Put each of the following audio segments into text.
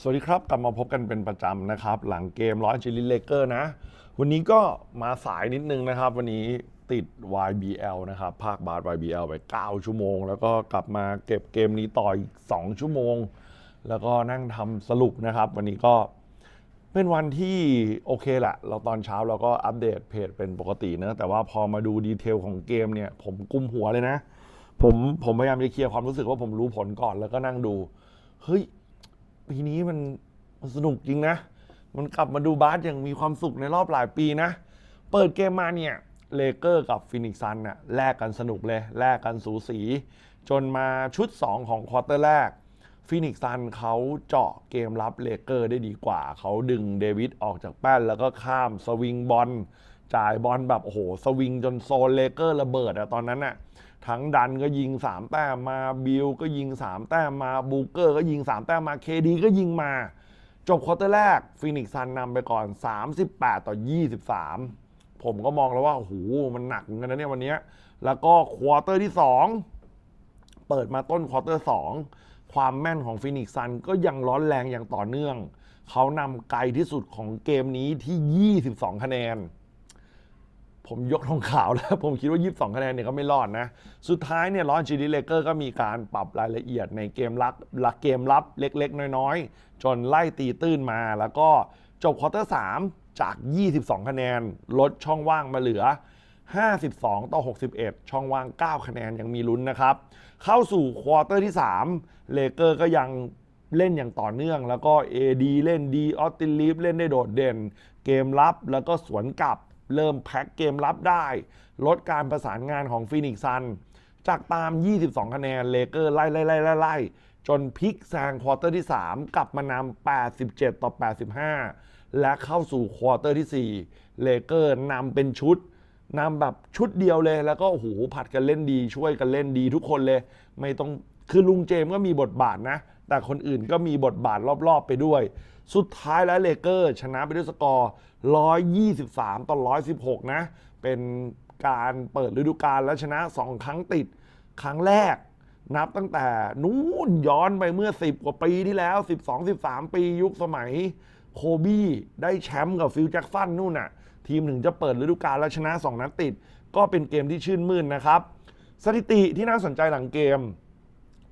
สวัสดีครับ กลับมาพบกันเป็นประจำนะครับ หลังเกมร้อนจิลิเลเกอร์นะ วันนี้ก็มาสายนิดนึงนะครับ วันนี้ติด YBL นะครับ ภาคบาส YBL ไป 9 ชั่วโมง แล้วก็กลับมาเก็บเกมนี้ต่ออีก 2 ชั่วโมง แล้วก็นั่งทำสรุปนะครับ วันนี้ก็เป็นวันที่โอเคแหละ เราตอนเช้าเราก็อัปเดตเพจเป็นปกตินะ แต่ว่าพอมาดูดีเทลของเกมเนี่ย ผมกุมหัวเลยนะ ผมผมพยายามจะเคลียร์ความรู้สึกว่าผมรู้ผลก่อนแล้วก็นั่งดู เฮ้ย ปีนี้มันมันสนุกจริงนะ มันกลับมาดูบาสอย่างมีความสุขในรอบหลายปีนะ เปิดเกมมาเนี่ยเลเกอร์กับฟินิกซันน่ะแลกกันสนุกเลย แลกกันสูสี จนมาชุด 2 ของควอเตอร์แรกฟินิกซันเขาเจาะเกมรับเลเกอร์ได้ดีกว่า เขาดึงเดวิดออกจากแป้นแล้วก็ข้ามสวิงบอลจ่ายบอลแบบโอ้โหสวิงจนโซนเลเกอร์ระเบิดอะตอนนั้นน่ะ ทั้งดันก็ยิง 3 แต้มมาบิลก็ยิง 3 แต้มมาบูเกอร์ก็ยิง 3 แต้มมาเคดีก็ยิงมา จบควอเตอร์แรกฟินิกซ์ซันนำไปก่อน 38 ต่อ 23 ผมก็มองแล้วว่าโอ้โหมันหนักเหมือนกันนะเนี่ยวันนี้ แล้วก็ควอเตอร์ที่ 2 เปิดมาต้นควอเตอร์ 2 ความแม่นของฟินิกซ์ซันก็ยังร้อนแรงอย่างต่อเนื่อง เขานำไกลที่สุดของเกมนี้ที่ 22 คะแนน ผมยกธงขาวแล้ว ผมคิดว่า 22 คะแนนเนี่ยก็ไม่รอดนะ สุดท้ายเนี่ยลอนจีดีเลเกอร์ก็มีการปรับรายละเอียดในเกมลักลักเกมรับเล็กๆ น้อยๆ จนไล่ตีตื้นมาแล้วก็จบควอเตอร์ 3 จาก 22 คะแนน ลดช่องว่างมาเหลือ 52 ต่อ 61 ช่องว่าง 9 คะแนนยังมีลุ้นนะครับ เข้าสู่ควอเตอร์ที่ 3 เลเกอร์ก็ยังเล่นอย่างต่อเนื่อง แล้วก็ AD เล่นดีออสตินลีฟเล่นได้โดดเด่น เกมรับแล้วก็สวนกลับ เริ่มแพ็กเกมรับได้ ลดการประสานงานของฟินิกซ์ซัน จากตาม 22 คะแนนเลเกอร์ไล่ไล่ไล่ไล่ไล่จนพลิกแซงควอเตอร์ที่ 3 กลับมานำ87 ต่อ 85 และเข้าสู่ควอเตอร์ที่ 4 เลเกอร์นำเป็นชุดนำแบบชุดเดียวเลย แล้วก็โอ้โหผัดกันเล่นดี ช่วยกันเล่นดีทุกคนเลย ไม่ต้อง คือลุงเจมส์ก็มีบทบาทนะ แต่คนอื่นก็มีบทบาทรอบๆไปด้วย สุดท้ายแล้วเลเกอร์ชนะไปด้วยสกอร์ 123 ต่อ 116 นะ เป็นการเปิดฤดูกาลและชนะ 2 ครั้งติด ครั้งแรก นับตั้งแต่นู้นย้อนไปเมื่อ 10 กว่าปีที่แล้ว 12-13 ปียุคสมัยโคบี้ได้แชมป์กับฟิลแจ็คสันนู่นน่ะ ทีมถึงจะเปิดฤดูกาลและชนะ 2 นัดติด ก็เป็นเกมที่ชื่นมื่นนะครับ สถิติที่น่าสนใจหลังเกม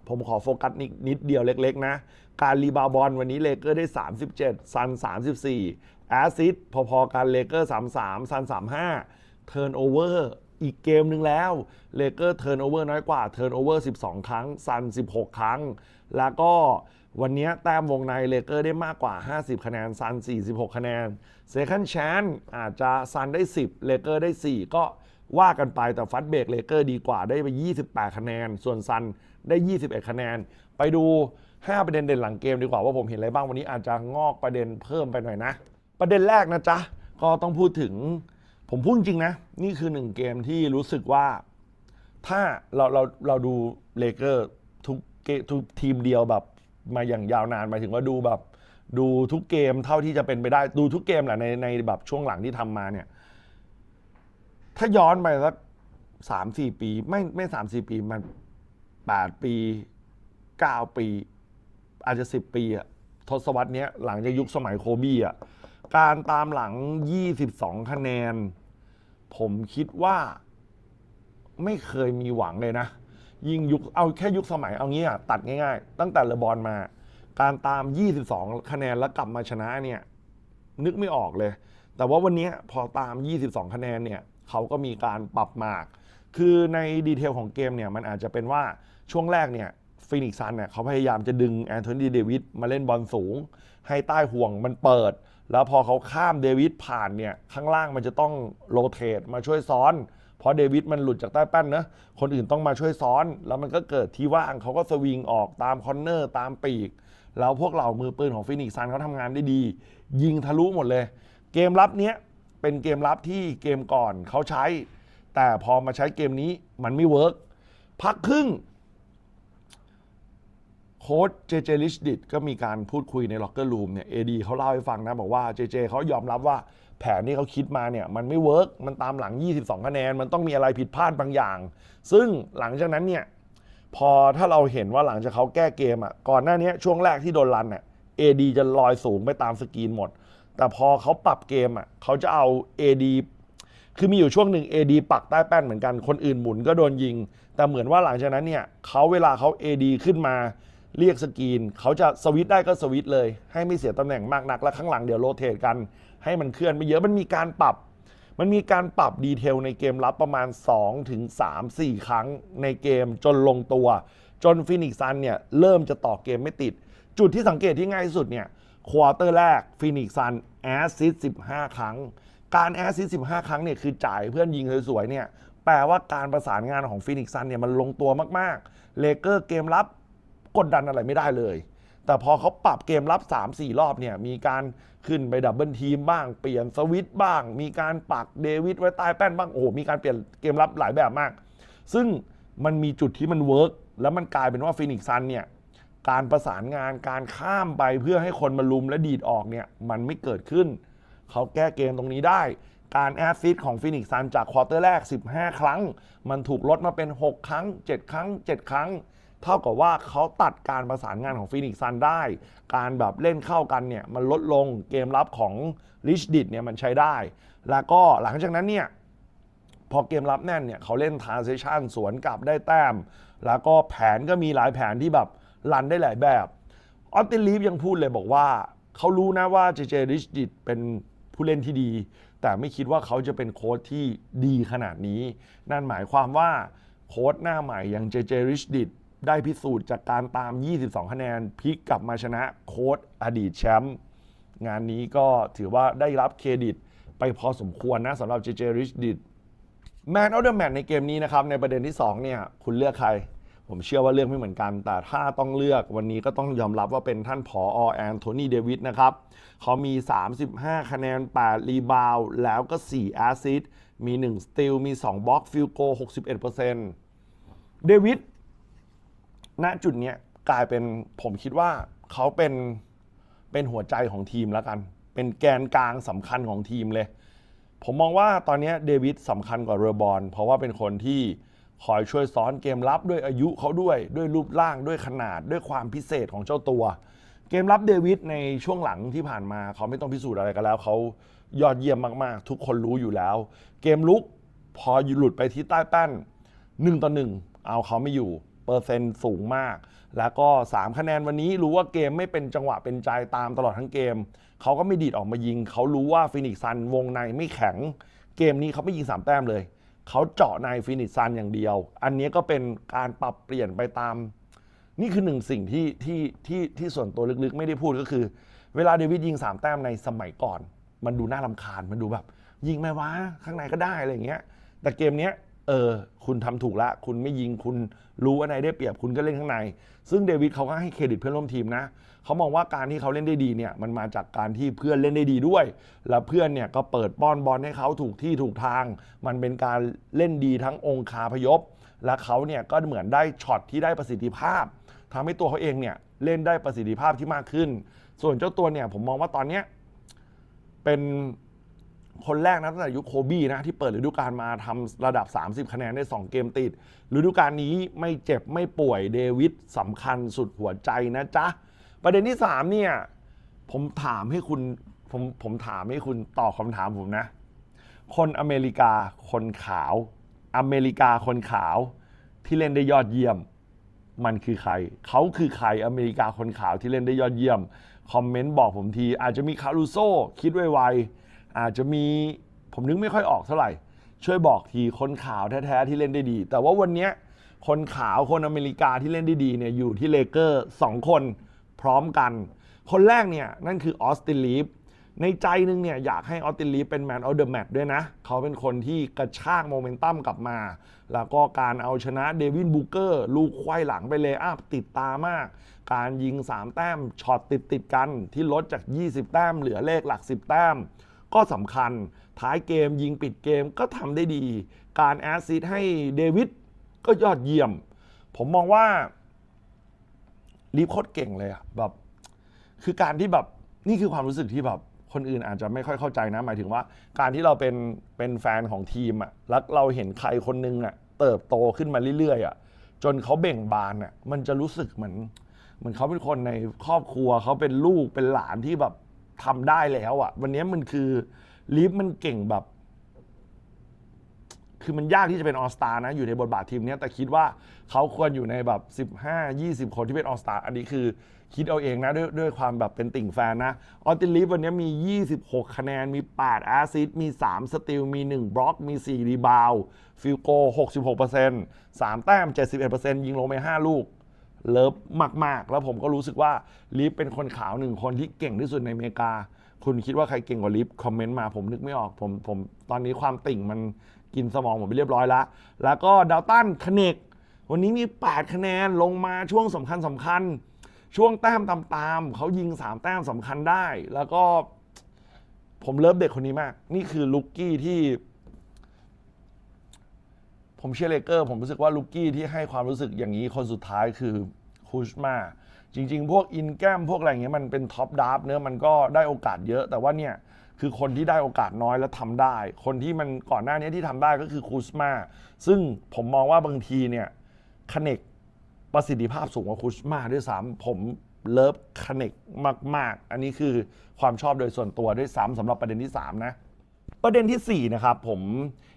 ผมขอโฟกัสนิดนิดเดียวเล็กๆนะ การรีบาวด์บอลวันนี้เลเกอร์ได้ 37 ซัน 34 แอซิสพอๆกันเลเกอร์ 33 ซัน 35 เทิร์นโอเวอร์อีกเกมหนึ่งแล้ว เลเกอร์เทิร์นโอเวอร์น้อยกว่า เทิร์นโอเวอร์ 12 ครั้ง ซัน 16 ครั้ง แล้วก็วันนี้แต้มวงในเลเกอร์ได้มากกว่า 50 คะแนน ซัน 46 คะแนนเซคันด์แชนอาจจะซันได้ 10 เลเกอร์ได้ 4 ก็ว่ากันไปแต่ฟัดเบรกเลเกอร์ดีกว่าได้ไป 28 คะแนน ส่วนซัน ได้ 21 คะแนน ไปดู 5 ประเด็นเด่นหลังเกมดีกว่าว่าผมเห็นอะไรบ้างวันนี้อาจจะงอกประเด็นเพิ่มไปหน่อยนะ ประเด็นแรกนะจ๊ะ ก็ต้องพูดถึง ผมพูดจริงนะ นี่คือหนึ่งเกมที่รู้สึกว่า ถ้าเราเราเราดูเลเกอร์ทุกเกมทุกทีมเดียวแบบมาอย่างยาวนานหมายถึงว่าดูแบบ ดูทุกเกมเท่าที่จะเป็นไปได้ดูทุกเกมแหละในในแบบช่วงหลังที่ทำมาเนี่ย ถ้าย้อนไปสักสามสี่ปี ไม่ไม่สามสี่ปีมัน แปดปีเก้าปี อาจจะสิบปีอะทศวรรษเนี้ยหลังจากยุคสมัยโคบี้อะการตามหลัง 22 คะแนน ผมคิดว่าไม่เคยมีหวังเลยนะ ยิ่งยุคเอาแค่ยุคสมัยเอางี้อะตัดง่ายๆ ตั้งแต่เลบอนมา การตาม 22 คะแนนแล้วกลับมาชนะเนี่ย นึกไม่ออกเลย แต่ว่าวันนี้พอตาม 22 คะแนนเนี่ยเขาก็มีการปรับมาก คือในดีเทลของเกมเนี่ยมันอาจจะเป็นว่า ช่วงแรกเนี่ยฟินิกซันเนี่ยเขาพยายามจะดึงแอนโทนีเดวิดมาเล่นบอลสูง ให้ใต้ห่วงมันเปิด แล้วพอเขาข้ามเดวิดผ่านเนี่ยข้างล่างมันจะต้องโรเตทมาช่วยซ้อน เพราะเดวิดมันหลุดจากใต้แป้นเนะคนอื่นต้องมาช่วยซ้อน แล้วมันก็เกิดที่ว่างเขาก็สวิงออกตามคอนเนอร์ตามปีก แล้วพวกเหล่ามือปืนของฟินิกซ์ซันเขาทำงานได้ดี ยิงทะลุหมดเลย เกมรับเนี้ยเป็นเกมรับที่เกมก่อนเขาใช้ แต่พอมาใช้เกมนี้มันไม่เวิร์กพักครึ่ง โค้ชเจเจลิชดิตก็มีการพูดคุยในล็อกเกอร์รูมเนี่ยเอดีเขาเล่าให้ฟังนะบอกว่าเจเจเขายอมรับว่าแผนที่เขาคิดมาเนี่ยมันไม่เวิร์กมันตามหลัง 22 คะแนน มันต้องมีอะไรผิดพลาดบางอย่าง ซึ่งหลังจากนั้นเนี่ยพอถ้าเราเห็นว่าหลังจากเขาแก้เกมอะก่อนหน้านี้ช่วงแรกที่โดนรันอะ AD จะลอยสูงไปตามสกรีนหมด แต่พอเขาปรับเกมอะเขาจะเอา AD คือมีอยู่ช่วงหนึ่ง AD ปักใต้แป้นเหมือนกัน คนอื่นหมุนก็โดนยิง แต่เหมือนว่าหลังจากนั้นเนี่ยเขาเวลาเขา AD ขึ้นมา เรียกสกรีนเขาจะสวิตช์ได้ก็สวิตช์เลย ให้ไม่เสียตำแหน่งมากนัก และข้างหลังเดี๋ยวโรเตทกัน ให้มันเคลื่อนไปเยอะมันมีการปรับ มันมีการปรับดีเทลในเกมรับประมาณ2ถึง3 4ครั้งในเกมจนลงตัว จนฟินิกซันเนี่ยเริ่มจะต่อเกมไม่ติด จุดที่สังเกตที่ง่ายที่สุดเนี่ยควอเตอร์แรกฟินิกซันแอสซิส15 ครั้ง การแอสซิส15 ครั้งเนี่ยคือจ่ายเพื่อนยิงสวยๆเนี่ยแปลว่าการประสานงานของฟินิกซันเนี่ยมันลงตัวมากๆเลเกอร์เกมรับ กดดันอะไรไม่ได้เลย แต่พอเขาปรับเกมรับ 3-4 รอบเนี่ยมีการขึ้นไปดับเบิลทีมบ้าง เปลี่ยนสวิตบ้าง มีการปักเดวิดไว้ใต้แป้นบ้างโอ้โหมีการเปลี่ยนเกมรับหลายแบบมาก ซึ่งมันมีจุดที่มันเวิร์กแล้วมันกลายเป็นว่าฟินิกซันเนี่ยการประสานงานการข้ามไปเพื่อให้คนมาลุมและดีดออกเนี่ยมันไม่เกิดขึ้น เขาแก้เกมตรงนี้ได้ การแอสซิสของฟินิกซันจากควอเตอร์แรก 15 ครั้ง มันถูกลดมาเป็น 6 ครั้ง 7 ครั้ง 7 ครั้ง เท่ากับว่าเขาตัดการประสานงานของฟินิกซันได้ การแบบเล่นเข้ากันเนี่ยมันลดลงเกมรับของลิชดิดเนี่ยมันใช้ได้ แล้วก็หลังจากนั้นเนี่ยพอเกมรับแน่นเนี่ยเขาเล่นทา n เซชันสวนกลับได้แต้ม แล้วก็แผนก็มีหลายแผนที่แบบรันได้หลายแบบออสตินลีฟยังพูดเลยบอกว่าเขารู้นะว่าเจเจริชดิตเป็นผู้เล่นที่ดี แต่ไม่คิดว่าเขาจะเป็นโค้ชที่ดีขนาดนี้ นั่นหมายความว่าโค้ชหน้าใหม่อย่างเจเจริชดิต ได้พิสูจน์จากการตาม 22 คะแนนพลิกกลับมาชนะโค้ชอดีตแชมป์งานนี้ก็ถือว่าได้รับเครดิตไปพอสมควรนะสำหรับเจเจริชดิตแมนออเดอะแมตในเกมนี้นะครับ ในประเด็นที่ 2 เนี่ย คุณเลือกใคร ผมเชื่อว่าเลือกไม่เหมือนกัน แต่ถ้าต้องเลือกวันนี้ก็ต้องยอมรับว่าเป็นท่านผอแอนโทนีเดวิดนะครับเขามี 35 คะแนน 8 รีบาว แล้วก็ 4 แอสซิสมี 1 สติลมี 2บล็อกฟิลโก 61%เดวิด ณจุดเนี้ยกลายเป็นผมคิดว่าเขาเป็นเป็นหัวใจของทีมแล้วกัน เป็นแกนกลางสำคัญของทีมเลย ผมมองว่าตอนนี้เดวิดสำคัญกว่าเรอบอลเพราะว่าเป็นคนที่คอยช่วยซ้อนเกมรับด้วยอายุเขาด้วยด้วยรูปร่างด้วยขนาดด้วยความพิเศษของเจ้าตัว เกมรับเดวิดในช่วงหลังที่ผ่านมาเขาไม่ต้องพิสูจน์อะไรกันแล้วเขายอดเยี่ยมมากๆ ทุกคนรู้อยู่แล้ว เกมลุกพอหลุดไปที่ใต้แป้น1ต่อ1เอาเขาไม่อยู่ เปอร์เซ็นต์สูงมาก แล้วก็ 3 คะแนนวันนี้รู้ว่าเกมไม่เป็นจังหวะเป็นใจตามตลอดทั้งเกม เขาก็ไม่ดีดออกมายิง เขารู้ว่าฟินิกซันวงในไม่แข็ง เกมนี้เขาไม่ยิง 3 แต้มเลย เขาเจาะในฟินิกซันอย่างเดียว อันนี้ก็เป็นการปรับเปลี่ยนไปตาม นี่คือหนึ่งสิ่งที่ที่ที่ที่ส่วนตัวลึกๆ ไม่ได้พูดก็คือ เวลาเดวิดยิง 3 แต้มในสมัยก่อน มันดูน่ารำคาญมันดูแบบ ยิงไหมวะข้างในก็ได้อะไรอย่างเงี้ย แต่เกมเนี้ย เออ คุณทำถูกละ คุณไม่ยิงคุณรู้ว่าในได้เปรียบคุณก็เล่นข้างใน ซึ่งเดวิดเขาก็ให้เครดิตเพื่อนร่วมทีมนะเขามองว่าการที่เขาเล่นได้ดีเนี่ย มันมาจากการที่เพื่อนเล่นได้ดีด้วย แล้วเพื่อนเนี่ยก็เปิดป้อนบอลให้เขาถูกที่ถูกทาง มันเป็นการเล่นดีทั้งองคาพยพ และเขาเนี่ยก็เหมือนได้ช็อตที่ได้ประสิทธิภาพทำให้ตัวเขาเองเนี่ยเล่นได้ประสิทธิภาพที่มากขึ้น ส่วนเจ้าตัวเนี่ยผมมองว่าตอนเนี้ยเป็น คนแรกนะตั้งแต่ยุคโคบี้นะที่เปิดฤดูกาลมาทำระดับ 30 คะแนนได้ 2 เกมติดฤดูกาลนี้ไม่เจ็บไม่ป่วยเดวิดสำคัญสุดหัวใจนะจ๊ะ ประเด็นที่ 3 เนี่ย ผมถามให้คุณผมผมถามให้คุณตอบคำถามผมนะ คนอเมริกาคนขาว อเมริกาคนขาวที่เล่นได้ยอดเยี่ยม มันคือใคร เขาคือใครอเมริกาคนขาวที่เล่นได้ยอดเยี่ยม คอมเมนต์บอกผมที อาจจะมีคารูโซคิดไวๆ อาจจะมีผมนึกไม่ค่อยออกเท่าไหร่ ช่วยบอกทีคนขาวแท้ๆที่เล่นได้ดี แต่ว่าวันนี้คนขาวคนอเมริกาที่เล่นได้ดีเนี่ยอยู่ที่เลเกอร์สองคนพร้อมกัน คนแรกเนี่ยนั่นคือออสตินลีฟในใจหนึงเนี่ยอยากให้ออสตินลีฟเป็นแมนออเดอะแมตด้วยนะ เขาเป็นคนที่กระชากโมเมนตัมกลับมา แล้วก็การเอาชนะเดวินบูเกอร์ ลูกควายหลังไปเลยอัพติดตามาก การยิง 3 แต้มช็อตติดติดกันที่ลดจาก 20 แต้มเหลือเลขหลัก 10 แต้ม ก็สำคัญ ท้ายเกมยิงปิดเกมก็ทำได้ดี การแอสซิสต์ให้เดวิดก็ยอดเยี่ยม ผมมองว่าลีฟโคตรเก่งเลยอะแบบคือการที่แบบนี่คือความรู้สึกที่แบบคนอื่นอาจจะไม่ค่อยเข้าใจนะ หมายถึงว่า การที่เราเป็นเป็นแฟนของทีมอะแล้วเราเห็นใครคนนึงอะเติบโตขึ้นมาเรื่อยๆอะจนเขาเบ่งบานอะมันจะรู้สึกเหมือนเหมือนเขาเป็นคนในครอบครัวเขาเป็นลูกเป็นหลานที่แบบ ทำได้แล้วอะ่ะ วันนี้มันคือลีฟมันเก่งแบบ คือมันยากที่จะเป็นออสตานะ อยู่ในบทบาททีมเนี้ยแต่คิดว่าเขาควรอยู่ในแบบ 15 20 คนที่เป็นออสตาอันนี้คือคิดเอาเองนะด้วยด้วยความแบบเป็นติ่งแฟนนะออติลีฟวันนี้มี 26 คะแนน มี 8 แอสซิสต์มี 3 สติล มี 1 บล็อก มี 4 รีบาวฟิลโก 66% 3 แต้ม 71%ยิงลงไป 5 ลูก เลิฟมาก ๆ แล้วผมก็รู้สึกว่าลีฟเป็นคนขาวหนึ่งคนที่เก่งที่สุดในอเมริกา คุณคิดว่าใครเก่งกว่าลีฟคอมเมนต์มาผมนึกไม่ออกผมผมตอนนี้ความติ่งมันกินสมองผมไปเรียบร้อยแล้ว แล้วก็ดาวตันคเนกวันนี้มี 8 คะแนนลงมาช่วงสำคัญสำคัญ ช่วงแต้มตามๆเขายิง 3 แต้มสำคัญได้ แล้วก็ผมเลิฟเด็กคนนี้มาก นี่คือลุกกี้ที่ ผมเชียร์เลเกอร์ ผมรู้สึกว่าลูกี้ที่ให้ความรู้สึกอย่างนี้คนสุดท้ายคือคูชมาจริง ๆ พวกอินแกมพวกอะไรเงี้ยมันเป็นท็อปดับเนื้อมันก็ได้โอกาสเยอะ แต่ว่าเนี่ยคือคนที่ได้โอกาสน้อยแล้วทำได้ คนที่มันก่อนหน้านี้ที่ทำได้ก็คือคูชมาซึ่งผมมองว่าบางทีเนี่ยคเนกประสิทธิภาพสูงกว่าคูชมาด้วยซ้ำผมเลิฟคเนกมาก ๆ อันนี้คือความชอบโดยส่วนตัวด้วยซ้ำสำหรับประเด็นที่ 3 นะ ประเด็นทีสี่ 4 นะครับผม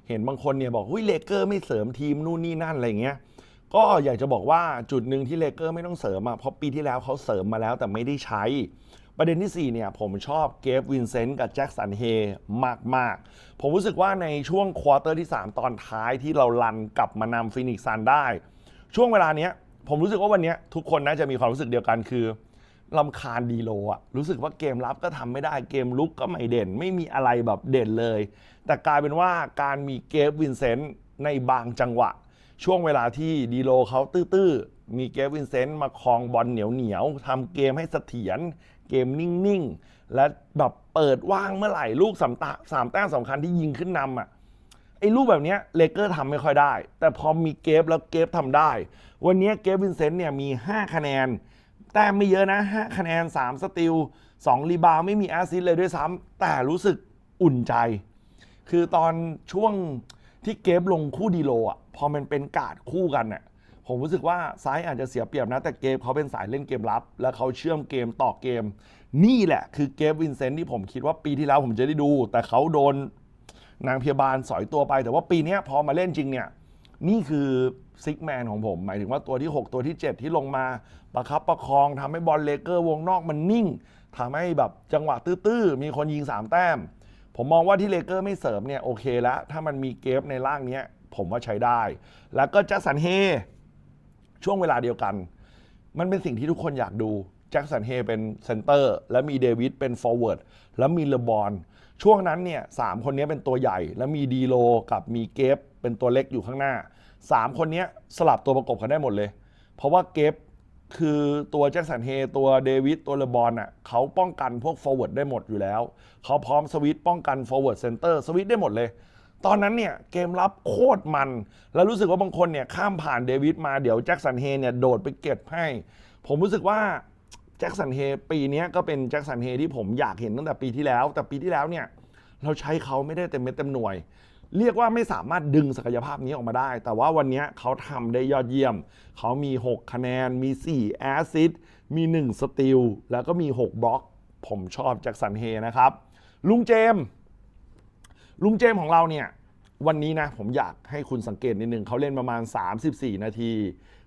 เห็นบางคนเนี่ยบอกหุ้ยเลเกอร์ไม่เสริมทีมนู่นนี่นั่นอะไรเงี้ยก็อยากจะบอกว่าจุดหนึ่งที่เลเกอร์ไม่ต้องเสริมอะเพราะปีที่แล้วเขาเสริมมาแล้วแต่ไม่ได้ใช้ ประเด็นที่ 4 เนี่ยผมชอบเกฟวินเซนต์กับแจ็คสันเฮมาก ๆ ผมรู้สึกว่าในช่วงควอเตอร์ที่ 3 ตอนท้ายที่เราลันกลับมานำฟินิกซันได้ ช่วงเวลาเนี้ยผมรู้สึกว่าวันนี้ทุกคนน่าจะมีความรู้สึกเดียวกันคือ ลำคาญดีโลอะรู้สึกว่าเกมรับก็ทำไม่ได้เกมลุกก็ไม่เด่น ไม่มีอะไรแบบเด่นเลย แต่กลายเป็นว่าการมีเกฟวินเซนต์ในบางจังหวะ ช่วงเวลาที่ดีโลเขาตื้อๆ มีเกฟวินเซนต์มาครองบอลเหนียวๆทำเกมให้เสถียรเกมนิ่งๆ และแบบเปิดว่างเมื่อไหร่ลูกสามตาสามแต้มสำคัญที่ยิงขึ้นนำอะ ไอ้รูปแบบเนี้ยเลเกอร์ทำไม่ค่อยได้ แต่พอมีเกฟแล้วเกฟทำได้ วันเนี้ยเกฟวินเซนต์เนี่ยมี 5 คะแนน แต้มไม่เยอะนะ5คะแนน 3 สติล 2 รีบาวไม่มีแอสซิสเลยด้วยซ้ำแต่รู้สึกอุ่นใจ คือตอนช่วงที่เกฟลงคู่ดีโลอะพอมันเป็นการ์ดคู่กันน่ะผมรู้สึกว่าซ้ายอาจจะเสียเปรียบนะ แต่เกฟเขาเป็นสายเล่นเกมรับ แล้วเขาเชื่อมเกมต่อเกม นี่แหละคือเกฟวินเซนต์ที่ผมคิดว่าปีที่แล้วผมจะได้ดู แต่เขาโดนนางพยาบาลสอยตัวไป แต่ว่าปีนี้พอมาเล่นจริงเนี่ย นี่คือซิกแมนของผม หมายถึงว่าตัวที่ 6 ตัวที่ 7 ที่ลงมา ประคับประคองทำให้บอลเลเกอร์วงนอกมันนิ่งทำให้แบบจังหวะตื้อๆ มีคนยิง 3 แต้ม ผมมองว่าที่เลเกอร์ไม่เสริมเนี่ยโอเคแล้ว ถ้ามันมีเกฟในร่างนี้ผมว่าใช้ได้ แล้วก็แจ็คสันเฮช่วงเวลาเดียวกัน มันเป็นสิ่งที่ทุกคนอยากดูแจ็คสันเฮเป็นเซนเตอร์และมีเดวิดเป็นฟอร์เวิร์ดแล้วมีเลบอนช่วงนั้นเนี่ยสามคนนี้เป็นตัวใหญ่ แล้วมีดีโลกับมีเกฟ เป็นตัวเล็กอยู่ข้างหน้า 3 คนนี้สลับตัวประกบกันได้หมดเลย เพราะว่าเกฟคือตัวแจ็คสันเฮตัวเดวิดตัวเลบอนอะเขาป้องกันพวกฟอร์เวิร์ดได้หมดอยู่แล้ว เขาพร้อมสวิตป้องกันฟอร์เวิร์ดเซนเตอร์สวิตได้หมดเลย ตอนนั้นเนี่ยเกมรับโคตรมัน แล้วรู้สึกว่าบางคนเนี่ยข้ามผ่านเดวิดมาเดี๋ยวแจ็คสันเฮเนี่ยโดดไปเก็บให้ ผมรู้สึกว่าแจ็คสันเฮปีนี้ก็เป็นแจ็คสันเฮที่ผมอยากเห็นตั้งแต่ปีที่แล้ว แต่ปีที่แล้วเนี่ยเราใช้เขาไม่ได้เต็มเม็ดเต็มหน่วย เรียกว่าไม่สามารถดึงศักยภาพนี้ออกมาได้ แต่ว่าวันนี้เขาทำได้ยอดเยี่ยม เขามี 6 คะแนน มี 4 แอซิสต์มี 1 สติล แล้วก็มี 6 บล็อก ผมชอบจ็คสันเฮนะครับ ลุงเจม ลุงเจมของเราเนี่ย วันนี้นะ ผมอยากให้คุณสังเกตนิดนึงเขาเล่นประมาณ 34 นาที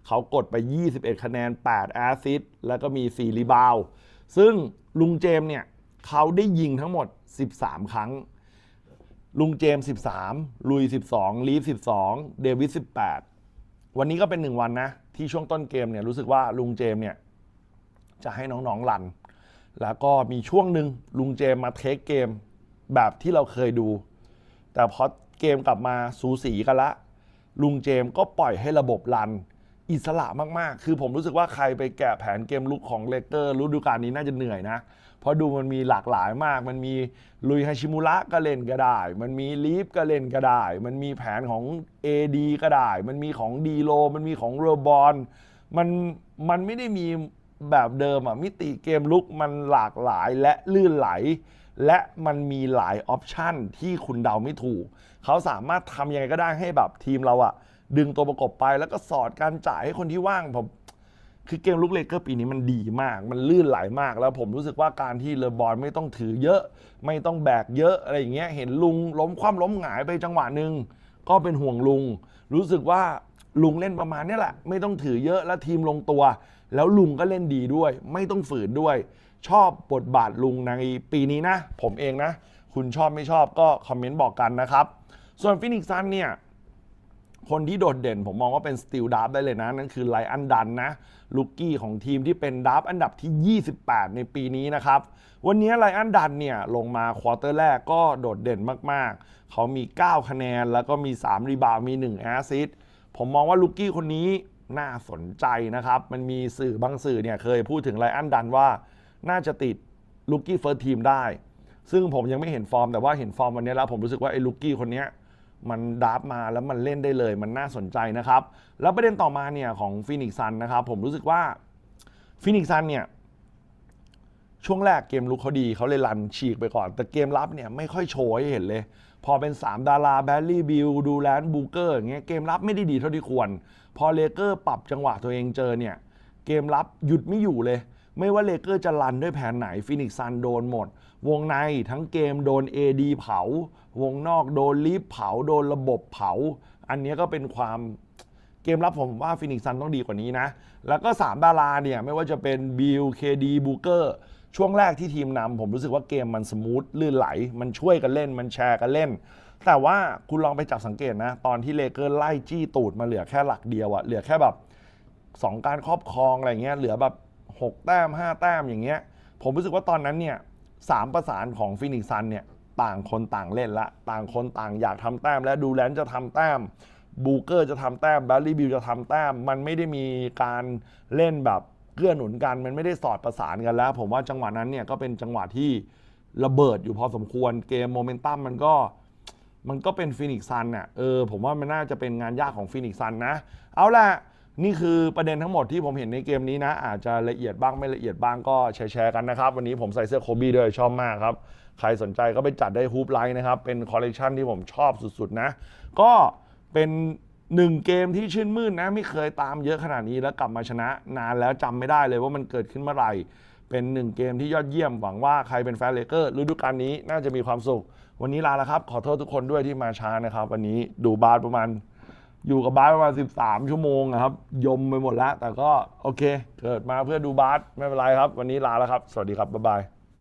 เขากดไป 21 คะแนน 8 แอซิสต์แล้วก็มี 4 รีบาว ซึ่งลุงเจมเนี่ย เขาได้ยิงทั้งหมด 13 ครั้ง ลุงเจมส์13 ลุย 12 ลีฟ 12 เดวิด18 วันนี้ก็เป็นหนึ่งวันนะ ที่ช่วงต้นเกมเนี่ยรู้สึกว่าลุงเจมเนี่ยจะให้น้องๆรัน แล้วก็มีช่วงหนึ่งลุงเจมมาเทคเกมแบบที่เราเคยดู แต่พอเกมกลับมาสูสีกันละ ลุงเจมก็ปล่อยให้ระบบรัน อิสระมากๆ คือผมรู้สึกว่าใครไปแกะแผนเกมลุกของเลเกอร์ฤดูกาลนี้น่าจะเหนื่อยนะ เพราะดูมันมีหลากหลายมาก มันมีลุยฮาชิมุระก็เล่นก็ได้ มันมีลีฟก็เล่นก็ได้ มันมีแผนของ AD ก็ได้ มันมีของดีโล มันมีของโรบอลมันมันไม่ได้มีแบบเดิมอะมิติเกมลุกมันหลากหลายและลื่นไหล และมันมีหลายออปชันที่คุณเดาไม่ถูก เขาสามารถทำยังไงก็ได้ให้แบบทีมเราอะ ดึงตัวประกบไปแล้วก็สอดการจ่ายให้คนที่ว่างผมคือเกมลุกเลเกอร์ปีนี้มันดีมาก มันลื่นไหลมาก แล้วผมรู้สึกว่าการที่เลอบอลไม่ต้องถือเยอะ ไม่ต้องแบกเยอะอะไรอย่างเงี้ย เห็นลุงล้มคว่ำล้มหงายไปจังหวะหนึ่งก็เป็นห่วงลุง รู้สึกว่าลุงเล่นประมาณนี้แหละ ไม่ต้องถือเยอะแล้วทีมลงตัว แล้วลุงก็เล่นดีด้วย ไม่ต้องฝืนด้วย ชอบบทบาทลุงในปีนี้นะ ผมเองนะ คุณชอบไม่ชอบก็คอมเมนต์บอกกันนะครับ ส่วนฟินิกซันเนี่ย คนที่โดดเด่นผมมองว่าเป็นสตีลดับได้เลยนะ นั่นคือไลอันดันนะลูกกี้ของทีมที่เป็นดับอันดับที่ 28 ในปีนี้นะครับ วันนี้ไลอันดันเนี่ยลงมาควอเตอร์แรกก็โดดเด่นมากๆ เขามี 9 คะแนน แล้วก็มี 3 รีบาวมี 1 แอซิสต์ผมมองว่าลูกกี้คนนี้น่าสนใจนะครับ มันมีสื่อบางสื่อเนี่ยเคยพูดถึงไลอันดันว่า น่าจะติดลูกกี้เฟิร์สทีมได้ ซึ่งผมยังไม่เห็นฟอร์มแต่ว่าเห็นฟอร์มวันนี้แล้วผมรู้สึกว่าไอ้ลูกกี้คนนี้ มันดับมาแล้วมันเล่นได้เลย มันน่าสนใจนะครับ แล้วประเด็นต่อมาเนี่ยของฟินิกซันนะครับผมรู้สึกว่าฟินิกซันเนี่ยช่วงแรกเกมลุกเขาดีเขาเลยรันฉีกไปก่อน แต่เกมรับเนี่ยไม่ค่อยโชว์ให้เห็นเลย พอเป็น 3 ดาราแบลลี่บิลดูแลนบูเกอร์อย่างเงี้ยเกมรับไม่ได้ดีเท่าที่ควร พอเลเกอร์ปรับจังหวะตัวเองเจอเนี่ยเกมรับหยุดไม่อยู่เลย ไม่ว่าเลเกอร์จะรันด้วยแผนไหนฟินิกซันโดนหมด วงในทั้งเกมโดน AD เผา วงนอกโดนลีฟเผา โดนระบบเผา อันนี้ก็เป็นความเกมรับผมว่าฟินิกซันต้องดีกว่านี้นะ แล้วก็ 3 ดาราเนี่ย ไม่ว่าจะเป็นบิลเคดีบูเกอร์ช่วงแรกที่ทีมนำผมรู้สึกว่าเกมมันสมูทลื่นไหล มันช่วยกันเล่น มันแชร์กันเล่น แต่ว่าคุณลองไปจับสังเกตนะ ตอนที่เลเกอร์ไล่จี้ตูดมาเหลือแค่หลักเดียวอะเหลือแค่แบบสองการครอบครองอะไรเงี้ยเหลือแบบ 6 แต้ม 5 แต้มอย่างเงี้ยผมรู้สึกว่าตอนนั้นเนี่ย สามประสานของฟินิกซันเนี่ยต่างคนต่างเล่นละ ต่างคนต่างอยากทำแต้ม และดูแลนจะทำแต้มบูเกอร์จะทำแต้มแบลลี่บิลจะทำแต้ม มันไม่ได้มีการเล่นแบบเกื้อหนุนกัน มันไม่ได้สอดประสานกันแล้ว ผมว่าจังหวะนั้นเนี่ยก็เป็นจังหวะที่ระเบิดอยู่พอสมควรเกมโมเมนตัมมันก็มันก็เป็นฟินิกซันน่ะเออผมว่ามันน่าจะเป็นงานยากของฟินิกซันนะ เอาละ นี่คือประเด็นทั้งหมดที่ผมเห็นในเกมนี้นะ อาจจะละเอียดบ้างไม่ละเอียดบ้างก็แชร์ๆกันนะครับ วันนี้ผมใส่เสื้อโคบี้ด้วยชอบมากครับ ใครสนใจก็ไปจัดได้ฮูปไลท์นะครับ เป็นคอลเลกชันที่ผมชอบสุดๆนะ ก็เป็นหนึ่งเกมที่ชื่นมื่นนะ ไม่เคยตามเยอะขนาดนี้แล้วกลับมาชนะ นานแล้วจำไม่ได้เลยว่ามันเกิดขึ้นเมื่อไหร่เป็นหนึ่งเกมที่ยอดเยี่ยมหวังว่าใครเป็นแฟนเลเกอร์ฤดูกาลนี้น่าจะมีความสุข วันนี้ลาแล้วครับ ขอโทษทุกคนด้วยที่มาช้านะครับ วันนี้ดูบาสประมาณ อยู่กับบาสประมาณ 13 ชั่วโมงนะครับ ยมไปหมดแล้ว แต่ก็โอเค เกิดมาเพื่อดูบาสไม่เป็นไรครับ วันนี้ลาแล้วครับ สวัสดีครับ บ๊ายบาย